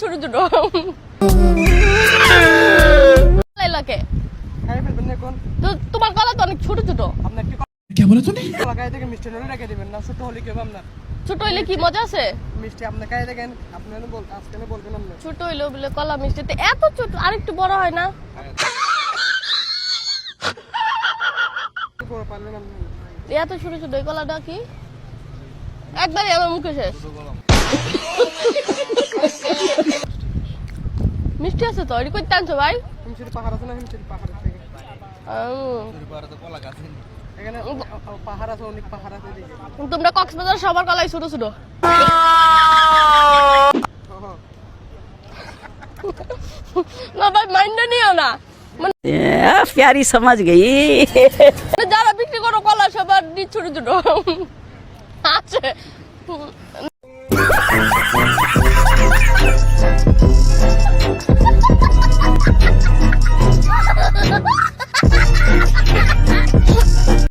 ছোট ছোট তো তোমার গলা তো অনেক ছোট ছোট কে মিষ্টি না ছোট হলে কি হবে আপনার? ছোট হইলে কি মজা আছে? মিষ্টি আপনার ছোট হইল বলে কলা মিষ্টিতে এত ছোট আরেকটু বড় হয় না? এত আমার মুখে শেষ। মিষ্টি আছে তো? আনছো ভাই? পাহাড় আছে না পাহাড় থেকে তোমরা কক্সবাজার সবার কলাই ছোট ছোট। না ভাই মাইন্ড নিও না। প্যারি সমাজ গেই। মানে যারা বিক্রি করো কলা সবার ছোট ছোট আছে। 啊 哈